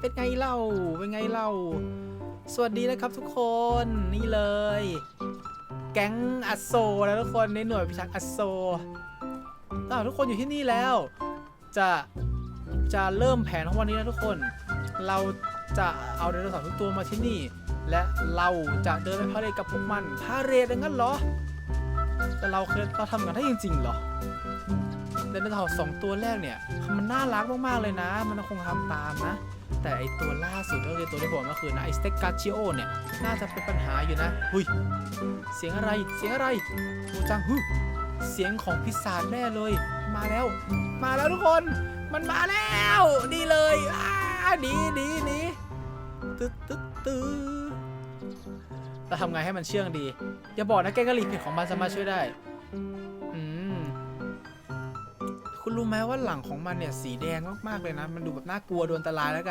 เป็นไงเล่า เป็นไงเล่า สวัสดีนะครับทุกคน นี่เลย แก๊งอัสโซนะทุกคนในหน่วยพิทักษ์อัสโซอ้าวทุกคนอยู่ที่นี่แล้ว จะจะเริ่มแผนของวันนี้นะทุกคน เราจะเอาไดโนเสาร์ทุกตัวมาที่นี่ และเราจะเดินไปพาเรดกับพวกมันพาเรดอย่างนั้นเหรอ แต่เราเคยเราทำกันได้จริงๆเหรอไดโนเสาร์สองตัวแรกเนี่ย มันน่ารักมากๆเลยนะ มันคงทำตามนะ แต่ไอตัวล่าสุดก็คือตัวที่ผมก็คือนะไอสเต็กกาชิโอเนี่ยน่าจะเป็นปัญหาอยู่นะหุยเสียงอะไรเสียงอะไรโอ้จังฮึเสียงของพิศาจแน่เลย มาแล้ว มาแล้วทุกคนมันมาแล้วนี่เลยอ้าหนีหนีหนีตึ๊ดตึ๊ดตึ๊ดเราทำไงให้มันเชื่องดี อย่าบอกนะแกงกะหรี่เผ็ดของมันสามารถช่วยได้อืมคุณรู้ไหมว่าหลังของมันเนี่ยสีแดงมาก ๆ เลยนะ มันดูแบบน่ากลัวโดนอันตรายแล้วกัน